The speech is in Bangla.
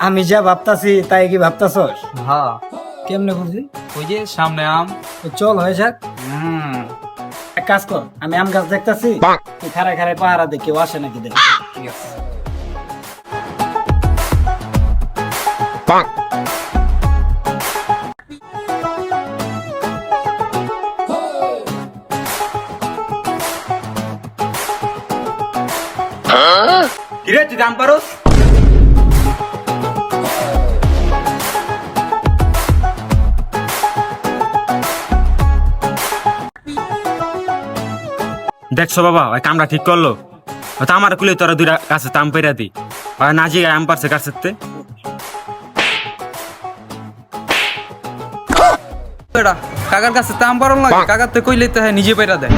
আমি যা ভাবতাছি তাই কি ভাবতাছস? হ্যাঁ। কেমনে বুঝলি? ওই যে সামনে আম। চল হয়ে যাক। হুম। এক কাজ কর আমি আম গাছ দেখতাছি তুই খারায় পাহারা দে কেউ আসে নাকি দেখ। ঠিক আছে। কিরে তুই দাম পারোস? দেখছ বাবা ওই কামটা ঠিক করল? তো আমার কুলে তোরা দুইটা কাছে তাম পেরা দি। ওই না জিগায় আম পারছে কাছে কাকার কাছে তাম পারল না কাকার তো কইলে তো হ্যাঁ নিজে পেরা দেয়।